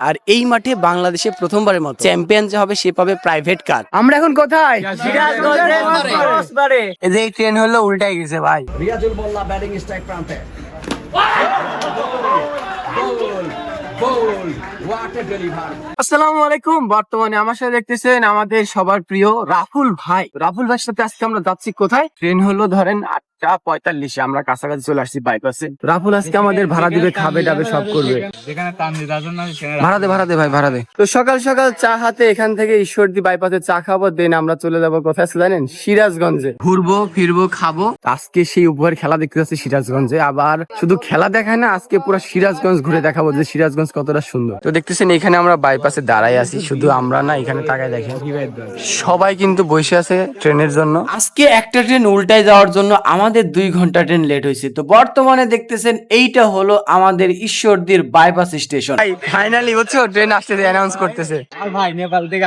আর এই মাঠে বাংলাদেশে প্রথমবারের মতো। চ্যাম্পিয়ন যে হবে সে পাবে প্রাইভেট কার আমরা এখন কোথায়? এই যে এই ট্রেন হলো উল্টাই গেছে ভাই। রিয়াজুল মোল্লা ব্যাটিং স্ট্রাইক প্রান্তে। আসসালামু আলাইকুম। বর্তমানে আমার সাথে দেখতেছেন আমাদের সবার প্রিয় রাফুল ভাই। রাফুল ভাইয়ের সাথে আজকে আমরা যাচ্ছি কোথায়? ট্রেন হলো ধরেন পঁয়তাল্লিশে আমরা কাছাকাছি চলে আসছি বাইপাসে রাফুল আজকে আমাদের ভাড়া দিবে খাবে দাবে সব করবে। ভাড়া দে ভাড়া দে ভাই ভাড়া দে। তো সকাল সকাল চা হাতে এখান থেকে ঈশ্বরদী বাইপাসে চা খাব দেন আমরা চলে যাব কোথায় আছে জানেন? সিরাজগঞ্জে। ঘুরবো ফিরবো খাব। আজকে সেই উপহার খেলা দেখতে যাচ্ছি সিরাজগঞ্জে আবার শুধু খেলা দেখায় না আজকে পুরো সিরাজগঞ্জ ঘুরে দেখাবো যে সিরাজগঞ্জ কতটা সুন্দর। তো দেখতেছেন এখানে আমরা বাইপাসে দাঁড়াই আছি শুধু আমরা না এখানে তাকায় দেখেন। সবাই কিন্তু বসে আছে ট্রেনের জন্য। আজকে একটা ট্রেন উল্টায় যাওয়ার জন্য আমাদের দুই ঘণ্টা ট্রেন লেট হয়েছে। তো বর্তমানে দেখতেছেন এইটা হলো আমাদের ঈশ্বরদীর বাইপাস স্টেশন ফাইনালি বুঝছ ট্রেন আসতে অ্যানাউন্স করতেছে। ভাই নেপাল থেকে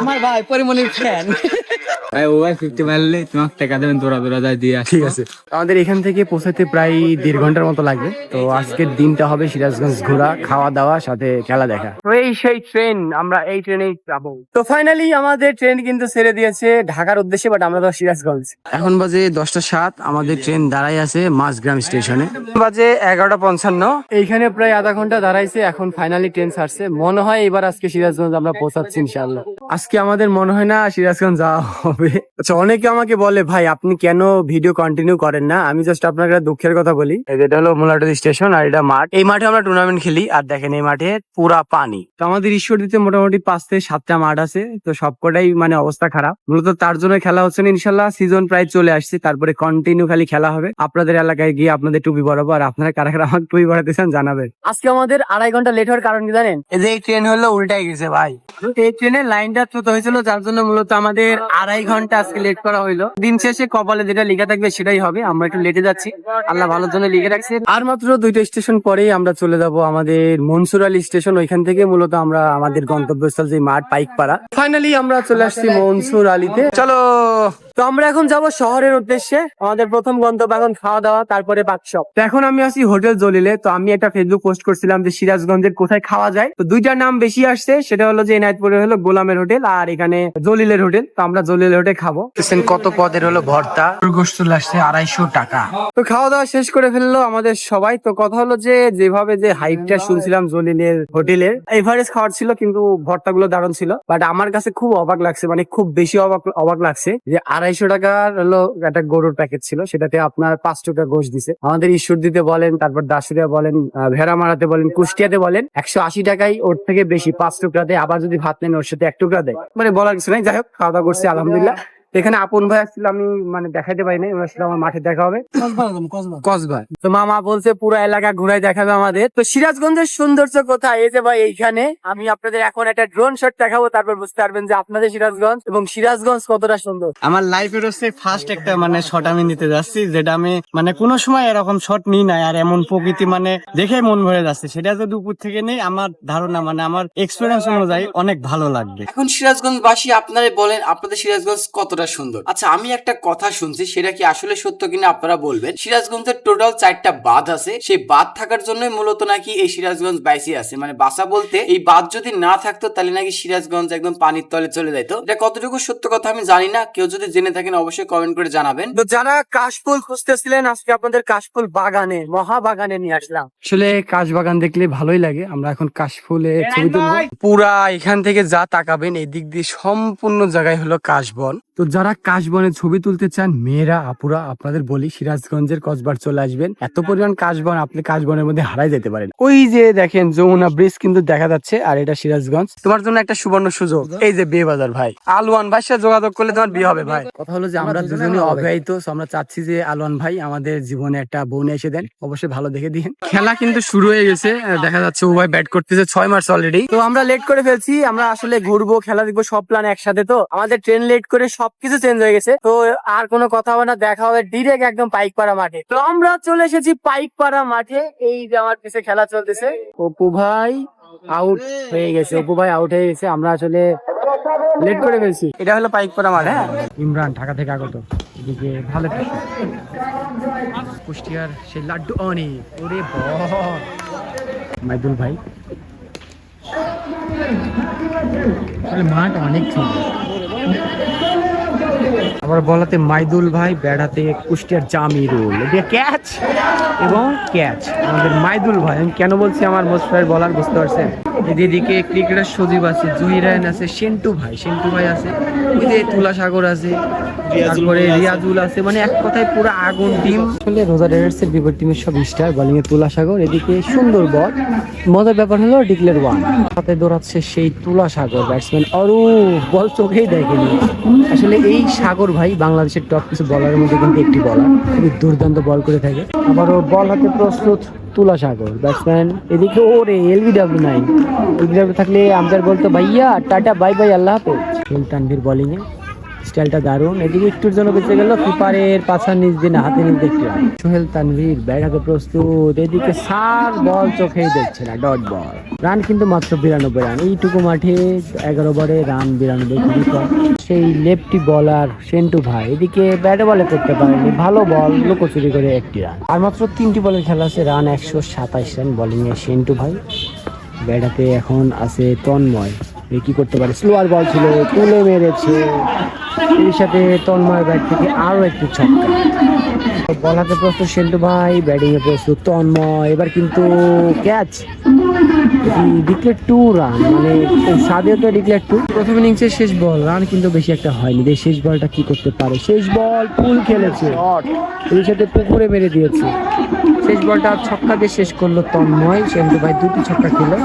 আমার ভাই পরিমণির ফ্যান মারলে তোমাকে টাকা দেবেন দৌড়া দৌড়া যায় দিয়ে ঠিক আছে। আমাদের এখান থেকে পৌঁছাতে প্রায় দেড় ঘণ্টার মতো লাগবে। তো আজকের দিনটা হবে সিরাজগঞ্জ ঘোরা খাওয়া দাওয়া সাথে খেলা দেখা। তো এই সেই ট্রেন আমরা এই ট্রেনেই যাব। তো ফাইনালি আমাদের ট্রেন কিন্তু ছেড়ে দিয়েছে ঢাকার উদ্দেশ্যে বাট আমরা তো সিরাজগঞ্জ। এখন বাজে দশটা সাত আমাদের ট্রেন দাঁড়াই আছে মাঝগ্রাম স্টেশনে। বাজে এগারোটা পঞ্চান্ন। এইখানে প্রায় আধা ঘণ্টা দাঁড়াইছে এখন ফাইনালি ট্রেন ছাড়ছে। মনে হয় এবার আজকে সিরাজগঞ্জ আমরা পৌঁছাচ্ছি ইনশাল্লাহ আজকে আমাদের মনে হয় না সিরাজগঞ্জ যাওয়া হবে। আচ্ছা অনেকে আমাকে বলে ভাই আপনি কেন ভিডিও কন্টিনিউ করেন না? আমি জাস্ট আপনাকে একটা দুঃখের কথা বলি। এটা হলো মোলাটি স্টেশন আর এটা মাঠ। এই মাঠে আমরা টুর্নামেন্ট খেলি আর দেখেন এই মাঠে পুরা পানি। তো আমাদের ঈশ্বরদীতে মোটামুটি পাঁচ থেকে সাতটা মাঠ আছে তো সবকটাই মানে অবস্থা খারাপ। মূলত তার জন্য খেলা হচ্ছে না ইনশাল্লাহ সিজন প্রায় চলে আসছে তারপরে কন্টিনিউ খালি খেলা হবে। আপনাদের এলাকায় গিয়ে আপনাদের টুপি বরাবো আর আপনারা কারা কারা আমার টুপি বড়াতে চান জানাবেন। আজকে আমাদের আড়াই ঘণ্টা লেট হওয়ার কারণ কি জানেন? এই যে এই ট্রেন হলো উল্টাই গেছে ভাই। এই ট্রেনের লাইনটা ছোট হয়েছিল যার জন্য মূলত আমাদের আড়াই ঘণ্টা আজকে লেট করা হইল। দিন শেষে কপালে যেটা লিখে থাকবে সেটাই হবে, আমরা একটু লেটে যাচ্ছি। আল্লাহ ভালোর জন্য লিখে রাখছে। আর মাত্র দুইটা স্টেশন পরেই আমরা চলে যাব আমাদের মনসুর আলী স্টেশন ওইখান থেকে মূলত আমরা আমাদের গন্তব্যস্থল যে মাঠ, পাইকপাড়া। ফাইনালি আমরা চলে আসছি মনসুর আলীতে। চলো! তো আমরা এখন যাব শহরের উদ্দেশ্যে। আমাদের প্রথম গন্তব্য এখন খাওয়া দাওয়া তারপরে বাকশপ। তো এখন আমি আছি হোটেল জলিলে তো আমি একটা ফেসবুক পোস্ট করছিলাম যে সিরাজগঞ্জের কোথায় খাওয়া যায়। তো দুইটার নাম বেশি আসছে সেটা হলো যে এনায়তপুরে হলো গোলামের হোটেল আর এখানে জলিলের হোটেল। তো আমরা জলিলের হোটেল খাব। কত পদের হলো ভর্তা। গোস্ত আসছে আড়াইশো টাকা। তো খাওয়া দাওয়া শেষ করে ফেলল আমাদের সবাই। তো কথা হলো যে যেভাবে যে হাইপটা শুনছিলাম জলিলের হোটেলের এভারেজ খাওয়ার ছিল কিন্তু ভর্তাগুলো দারুণ ছিল। বাট আমার কাছে খুব অবাক লাগছে মানে খুব বেশি অবাক অবাক লাগছে যে আড়াইশো টাকার হলো একটা গরুর প্যাকেট ছিল। সেটাতে আপনার পাঁচ টাকা গোশ দিছে। আমাদের ঈশ্বর দিতে বলেন, তারপর দাসুরিয়া বলেন ভেড়া মারাতে বলেন, কুষ্টিয়াতে বলেন, একশো আশি টাকাই ওর থেকে বেশি পাঁচ টুকরা দেয়। আবার যদি ভাত নেন, ওর সাথে এক টুকরা দেয়। মানে বলার কিছু নাই। যাই হোক, খাওয়া দাওয়া করছি, আলহামদুলিল্লাহ। এখানে আপন ভাই আসছিল আমি মানে দেখাতে পারি নাই ওনার আমার মাঠে দেখা হবে। কসবার তো মামা বলছে পুরো এলাকা ঘুরাই দেখাবে আমাদের। তো সিরাজগঞ্জের সৌন্দর্য কোথায়? এই যে ভাই এইখানে। আমি আপনাদের এখন একটা ড্রোন শট দেখাবো তারপর বুঝতে পারবেন যে আপনাদের সিরাজগঞ্জ এবং সিরাজগঞ্জ কতটা সুন্দর। আমার লাইফের হচ্ছে ফার্স্ট একটা মানে শট আমি নিতে যাচ্ছি যেটা আমি মানে কোনো সময় এরকম শট নিই নাই আর এমন প্রকৃতি মানে দেখে মন ভরে যাচ্ছে। সেটা যদি উপর থেকে নেই আমার ধারণা মানে আমার এক্সপিরিয়েন্স অনুযায়ী অনেক ভালো লাগবে। এখন সিরাজগঞ্জবাসী আপনারা বলেন আপনাদের সিরাজগঞ্জ কতটা সুন্দর। আচ্ছা আমি একটা কথা শুনছি সেটা কি আসলে সত্য কিনা আপনারা বলবেন? সিরাজগঞ্জের টোটাল চারটা বাঁধ আছে সেই বাঁধ থাকার জন্যই মূলত নাকি এই সিরাজগঞ্জ বাইসি আছে? মানে বাসা বলতে এই বাঁধ যদি না থাকতো তাহলে নাকি সিরাজগঞ্জ একদম পানির তলে চলে যেত এটা কতটুকু সত্য কথা আমি জানি না কেউ যদি জেনে থাকেন অবশ্যই কমেন্ট করে জানাবেন। তো যারা কাশফুল খুঁজতেছিলেন আজকে আপনাদের কাশফুল বাগানে মহা বাগানে নিয়ে আসলাম। আসলে কাশ বাগান দেখলে ভালোই লাগে আমরা এখন কাশফুলে ছবি তুলবো। পুরা এখান থেকে যা তাকাবেন এই দিক দিয়ে সম্পূর্ণ জায়গায় হলো কাশবন। তো যারা কাশবনে ছবি তুলতে চান মেয়েরা আপুরা আপনাদের বলি সিরাজগঞ্জের কসবার চলে আসবেন। এত পরিমাণ কাশবন আপনি কাশবনের মধ্যে হারাই যেতে পারেন। ওই যে দেখেন যমুনা ব্রিজ কিন্তু দেখা যাচ্ছে আর এটা সিরাজগঞ্জ। তোমার জন্য একটা সুবর্ণ সুযোগ। এই যে বিয়ে বাজার ভাই। আলওয়ান ভাইয়ের সাথে যোগাযোগ করলে তোমার বিয়ে হবে ভাই। কথা হলো যে আমরা দুজনে অবিবাহিত আমরা চাচ্ছি যে আলওয়ান ভাই আমাদের জীবনে একটা বোন এসে দেন। অবশ্যই ভালো দেখে দিন। খেলা কিন্তু শুরু হয়ে গেছে দেখা যাচ্ছে ও ভাই ব্যাট করতেছে ছয় মাস অলরেডি তো আমরা লেট করে ফেলছি আমরা আসলে ঘুরবো খেলা দেখব সব প্ল্যান একসাথে তো। আমাদের ট্রেন লেট করে সবকিছু চেঞ্জ হয়ে গেছে। তো আর কোনো কথা হবে না, দেখা হবে ডিরেক্ট একদম পাইকপাড়া মাঠে। তো আমরা চলে এসেছি পাইকপাড়া মাঠে। এই যে আমার পিছে খেলা চলতেছে। অপু ভাই আউট হয়ে গেছে, অপু ভাই আউট হয়ে গেছে। আমরা আসলে লেট করে ফেলছি। এটা হলো পাইকপাড়া মাঠ হ্যাঁ? ইমরান ঢাকা থেকে আগত। এদিকে ভালো কুষ্টিয়ার সেই লাড্ডু অনি। ওরে মাইদুল ভাই। মাঠ অনেক সুন্দর। আবার বলাতে মাইদুল ভাই, বেড়াতে কুষ্টিয়ার জামিরুল। এটা ক্যাচ এবং ক্যাচ। আমাদের মাইদুল ভাই, আমি কেন বলছি আমার মোস্ট বলার বুঝতে পারছেন? এদিকে ক্রিকেটার সজীব আছে জুহিরায়ন আছে সেন্টু ভাই সেন্টু ভাই আছে ওই যে তুলা সাগর আছে তারপরে রিয়াজুল আছে মানে এক কথায় পুরো আগুন টিম। আসলে রোজা রেডার্সের বিপরীত টিমের সব স্টার বোলিং এ তুলা সাগর এদিকে সুন্দর বল। মজার ব্যাপার হলো ডিক্লেয়ার ওয়ান হাতে দৌড়াচ্ছে সেই তুলা সাগর ব্যাটসম্যান অরু বল চোখেই দেখেনি। আসলে এই সাগর ভাই বাংলাদেশের টপ কিছু বলারের মধ্যে কিন্তু একটি বলার খুবই দুর্দান্ত বল করে থাকে। আবারও বল হাতে প্রস্তুত। তুলা সাগর ব্যাটসম্যান এদিকে ও ওরে এলবিডব্লিউ নাই এলবিডব্লিউ থাকলে আম্পায়ার বলতো, ভাইয়া, টাটা বাই বাই আল্লাহ হাফেজ। সুলতানভীর বলিংয়ে এ স্টাইলটা দারুণ। এদিকে একটুর জন্য বেঁচে গেল কিপারের পাছার নিচ দিয়ে হাতে নিচ দেখতে সোহেল তানভীর, ব্যাট হাতে প্রস্তুত। এদিকে সার বল চোখেই দেখছে না, ডট বল। রান কিন্তু মাত্র বিরানব্বই রান। এইটুকু মাঠে এগারো ওভারে রান বিরানব্বই সেই লেফটি বলার সেন্টু ভাই, এদিকে ব্যাটে বলে করতে পারেনি। ভালো বল, লুকোচুরি করে একটি রান। আর মাত্র তিনটি বলের খেলা আছে, রান একশো সাতাইশ রান বলিংয়ে সেন্টু ভাই। ব্যাটাতে এখন আছে তন্ময়। কি করতে পারে? স্লোয়ার বল ছিল, তুলে মেরেছে। এর সাথে তন্ময় ব্যাট থেকে আরও একটি ছক্কা। বল প্রস্তুত সেন্টু ভাই ব্যাটিং এ প্রস্তুত তন্ময়। এবার কিন্তু ক্যাচ ডিক্লেয়ার টু রান মানে সাদেও তো ডিক্লেয়ার টু প্রথম ইনিংসের শেষ বল রান কিন্তু বেশি একটা হয়নি। এই শেষ বলটা কি করতে পারে? শেষ বল ফুল খেলেছে। এর সাথে পুকুরে মেরে দিয়েছে। শেষ বলটা ছক্কা দিয়ে শেষ করল তন্ময়। সেন্টু ভাই দুটি ছক্কা খেলো।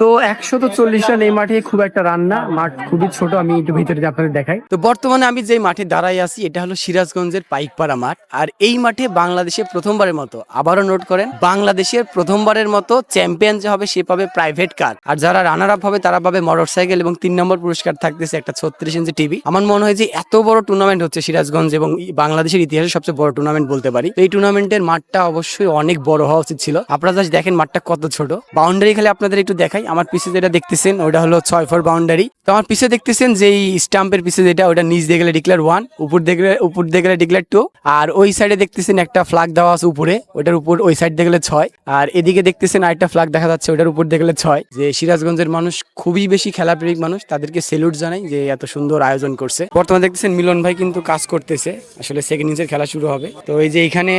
তো একশো তো চল্লিশ রান এই মাঠে, খুব একটা রান না মাঠ খুবই ছোট, আমি একটু ভিতরে আপনাদের দেখাই। তো বর্তমানে আমি যে মাঠে দাঁড়াই আছি, এটা হলো সিরাজগঞ্জের পাইকপাড়া মাঠ। আর এই মাঠে বাংলাদেশে প্রথমবারের মতো, আবারও নোট করেন, বাংলাদেশের প্রথমবারের মতো চ্যাম্পিয়ন যে হবে, সে পাবে প্রাইভেট কার আর যারা রানার আপ হবে, তারা পাবে মোটর সাইকেল এবং তিন নম্বর পুরস্কার থাকতেছে একটা ছত্রিশ ইঞ্চি টিভি আমার মনে হয় যে এত বড় টুর্নামেন্ট হচ্ছে সিরাজগঞ্জ এবং বাংলাদেশের ইতিহাসে সবচেয়ে বড় টুর্নামেন্ট বলতে পারি। এই টুর্নামেন্টের মাঠটা অবশ্যই অনেক বড় হওয়া উচিত ছিল। আপনারা জাস্ট দেখেন মাঠটা কত ছোট। বাউন্ডারি খেলে আপনাদের একটু দেখাই। আমার পিছে যেটা দেখতেছেন ওটা হলো ছয় ফোর বাউন্ডারি তো আমার পিছে দেখতেছেন যে এই স্টাম্পের পিছে যেটা ওটা নিচ দিয়ে গেলে ডিক্লেয়ার ওয়ান উপর দেখলে উপর দিয়ে গেলে ডিক্লেয়ার টু আর ওই সাইডে দেখতেছেন একটা ফ্ল্যাগ দেওয়া আছে উপরে ওটার উপর ওই সাইড দেখলে ছয়, আর এদিকে দেখতেছেন আরেকটা ফ্ল্যাগ দেখা যাচ্ছে ওটার উপর দেখলে ছয়। যে সিরাজগঞ্জের মানুষ খুবই বেশি খেলাপ্রেমিক মানুষ, তাদেরকে সেলুট জানাই যে এত সুন্দর আয়োজন করছে। বর্তমানে দেখতেছেন মিলন ভাই কিন্তু কাজ করতেছে, আসলে সেকেন্ড ইনিংসের খেলা শুরু হবে। তো এই যে এখানে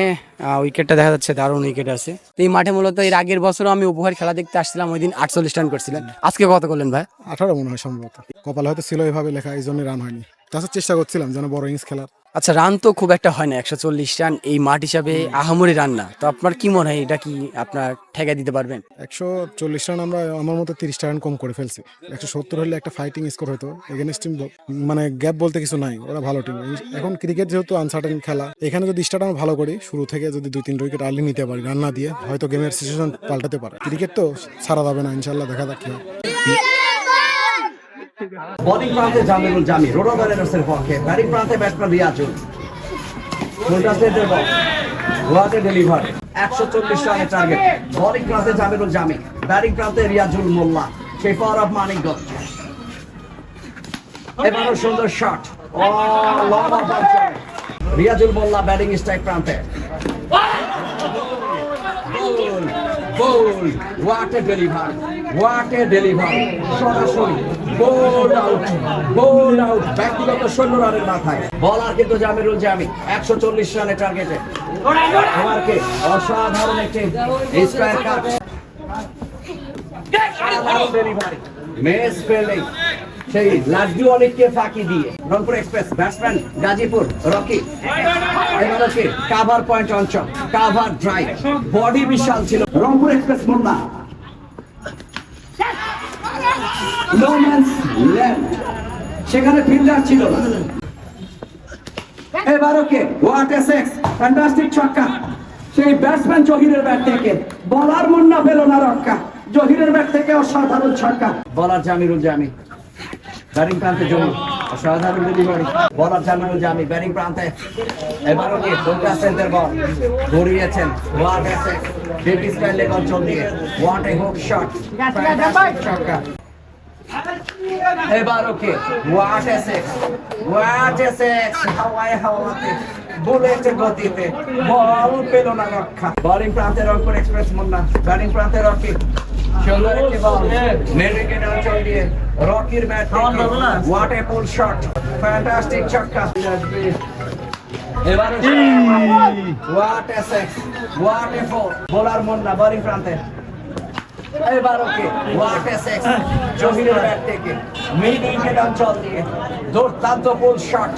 উইকেটটা দেখা যাচ্ছে, দারুণ উইকেট আছে। এই মাঠে মূলত এর আগের বছরও আমি উপহার খেলা দেখতে আসছিলাম, ওই দিন আটচল্লিশ রান করছিলেন। আজকে কত করলেন ভাই? আঠারো মনে হয় সম্ভবত। কপাল হয়তো ছিল এভাবে লেখা, এই জন্য রান হয়নি। তাছাড়া চেষ্টা করছিলাম যেন বড় ইনিংস খেলার। আচ্ছা রান তো খুব একটা হয় না একশো চল্লিশ রান এই মাঠ হিসাবে আহামরি রান না। তো আপনার কি মনে হয় এটা কি আপনার ঠেকা দিতে পারবেন? একশো চল্লিশ রান আমরা আমার মতো তিরিশটা রান কম করে ফেলছি। একশো সত্তর হলে একটা ফাইটিং স্কোর হতো। এগেনস্ট টিম মানে গ্যাপ বলতে কিছু নাই ওরা ভালো টিম এখন ক্রিকেট যেহেতু আনসার্টেন খেলা এখানে যদি স্টার্ট আমরা ভালো করি শুরু থেকে যদি দুই তিন উইকেট আর্লি নিতে পারি রান না দিয়ে হয়তো গেমের সিচুয়েশন পাল্টাতে পারে। ক্রিকেট তো ছাড়া যাবে না ইনশাল্লাহ দেখা যাক বোলিং প্রান্তে জামিরুল জামি। রোডাদা রেডার্সের পক্ষে ব্যাটিং প্রান্তে ব্যাটসম্যান রিয়াজুল। গোয়াতে ডেলিভার একশো চল্লিশ রানের টার্গেট বোলিং প্রান্তে জামিরুল জামি। ব্যাটিং প্রান্তে রিয়াজুল মোল্লা। সেই পাওয়ার অফ মানিকগঞ্জ। এবারও সুন্দর shot of Riazul Molla batting strike প্রান্তে। Bowled what a delivery what a delivery সরাসরি। বোল্ড আউট বোল্ড আউট ব্যক্তিগত শূন্য রানের মাথায় একশো চল্লিশ রানের টার্গেটে অসাধারণ সেই লাড্ডু অনেককে ফাঁকি দিয়ে Rangpur express batsman Gazipur Rocky cover point অঞ্চল কাভার ড্রাইভ বডি বিশাল ছিল। Rangpur express Munna no man's land সেখানে ফিল্ডার ছিল না। এবারকে হোয়াট এ সেক্স ফ্যান্টাস্টিক ছক্কা। সেই ব্যাটসম্যান জহিরের ব্যাট থেকে বলার মুন্না পেল না রক্কা জহিরের ব্যাট থেকে অসাধারণ ছক্কা। বলার জামিরুল জামি ব্যাটিং প্রান্তে জমি অসাধারণ ডেলিভারি বলার জামিরুল জামি ব্যাটিং প্রান্তে। এবারও কি ফুলকাসেন্টের বল। ঘুরিয়েছেন what a six British style অঞ্চল দিয়ে হুক শট ছক্কা। এবারও কে what a six what a six হাওয়ায় হাওয়াতে বুলেটের গতিতে। বল পেল না রক্ষা। বোলিং প্রান্তে রংপুর এক্সপ্রেস মুন্না। ব্যাটিং প্রান্তে রকি সুন্দর একটি বল। অঞ্চল দিয়ে। রকির bat what a pull shot fantastic ছক্কা। এবার what a six what a four bowler Munna bowling প্রান্তে এবার ওকে দুর্দান্ত পুল শট।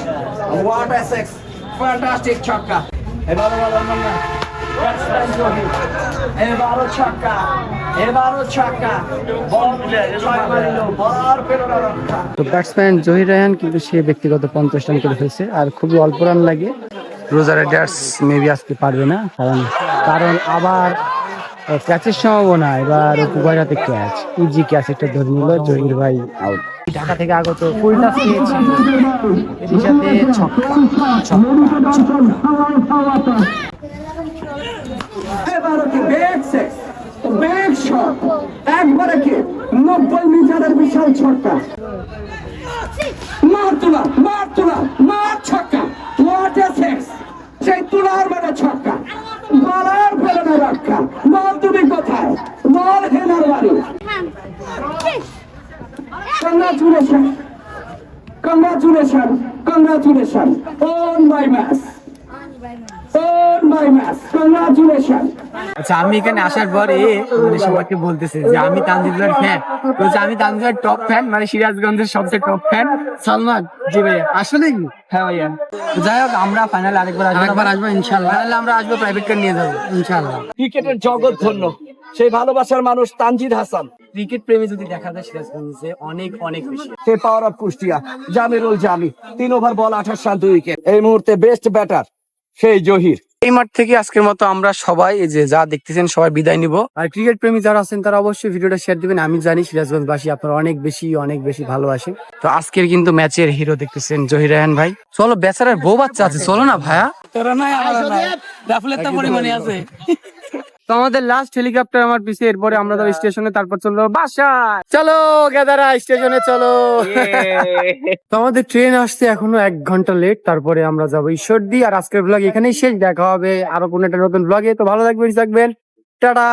ফ্যান্টাস্টিক ছক্কা। ব্যাটসম্যান জহির। এবারও এবারও ছক্কা। তো ব্যাটসম্যান জহির রায়হান কিন্তু সে ব্যক্তিগত পঞ্চাশ রান করে ফেলছে, আর খুবই অল্প রান লাগে। রোজার রাইডার্স মেবি আসতে পারবে না, কারণ কারণ আবার ক্যাচের সম্ভাবনা, এবার উপকার হাতে ক্যাচ। ইজি ক্যাচ একটা ধরে নিল জহির ভাই আউট ঢাকা থেকে আগত ফুল নিয়েছি এর সাথে ছক্কা একবারে কি নব্বই মিটারের বিশাল ছক্কা। Match on my match congratulation আচ্ছা আমি এখানে আসার পর এ মানে সবাইকে বলতেছে যে আমি তানজিবুলের ফ্যান বলছে আমি তানজিবুলের টপ ফ্যান মানে সিরাজগঞ্জের সবচেয়ে টপ ফ্যান সালমান জি ভাইয়া। আসলে হ্যাঁ ভাইয়া। যাই হোক আমরা ফাইনাল আরেকবার আসব। আরেকবার আসব ইনশাল্লাহ আমরা আসব প্রাইভেট কার নিয়ে যাব ইনশাল্লাহ ক্রিকেটের জগৎ ধন্য। সেই ভালোবাসার মানুষ তানজিদ হাসান। ক্রিকেট প্রেমী যদি দেখা যায় সিরাজগঞ্জে অনেক অনেক বেশি। সে পাওয়ার অফ কুষ্টিয়া জামিরুল জামি। তিন ওভার বল আঠাশ রান দুই উইকেট এই মুহূর্তে বেস্ট ব্যাটার সেই জহির। এই মাঠ থেকে আজকের মতো আমরা সবাই এই যে যা দেখতেছেন সবাই বিদায় নিব। আর ক্রিকেট প্রেমী যারা আছেন তারা অবশ্যই ভিডিওটা শেয়ার দিবেন। আমি জানি সিরাজগঞ্জ সিরাজগঞ্জবাসী আপনারা অনেক বেশি অনেক বেশি ভালোবাসেন তো আজকের কিন্তু ম্যাচের হিরো দেখতেছেন জহির রায়হান ভাই। চলো বেচারার বউ বাচ্চা আছে চলো না ভাইয়া। তো আমাদের লাস্ট হেলিকপ্টার আমার পিছে এরপরে আমরা তো স্টেশনে তারপর চলল বাসা চলো গেদারা স্টেশনে চলো। তো আমাদের ট্রেন আসতে এখনও এক ঘণ্টা লেট তারপরে আমরা যাব ঈশ্বর দি আর আজকের ব্লগ এখানেই শেষ দেখা হবে আরও কোন একটা নতুন ব্লগে তো ভালো থাকবেন থাকবেন। টাটা।